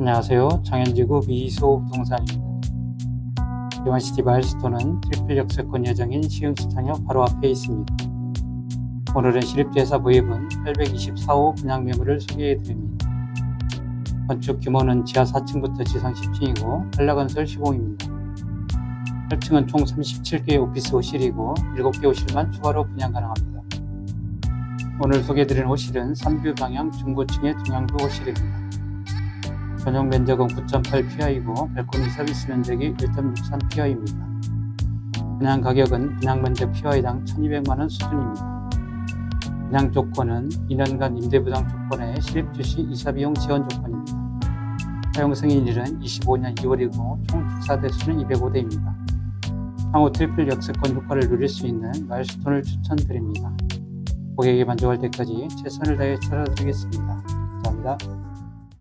안녕하세요. 장현지구 미소 부동산입니다. 이완시티 마일스톤은 트리플 역 세권 예정인 시흥시장역 바로 앞에 있습니다. 오늘은 시립주회사 부입은 824호 분양 매물을 소개해드립니다. 건축 규모는 지하 4층부터 지상 10층이고 한락건설 시공입니다. 8층은 총 37개의 오피스 호실이고 7개 호실만 추가로 분양 가능합니다. 오늘 소개해드린 호실은 3뷰 방향 중고층의 중앙부 호실입니다. 전용 면적은 9.8PI이고 발코니 서비스 면적이 1.63PI입니다. 분양 가격은 분양 면적 PI당 1,200만원 수준입니다. 분양 조건은 2년간 임대부담 조건에 실입주시 이사 비용 지원 조건입니다. 사용 승인일은 25년 2월이고 총 주차 대수는 205대입니다. 향후 트리플 역세권 효과를 누릴 수 있는 마일스톤을 추천드립니다. 고객이 만족할 때까지 최선을 다해 찾아드리겠습니다. 감사합니다.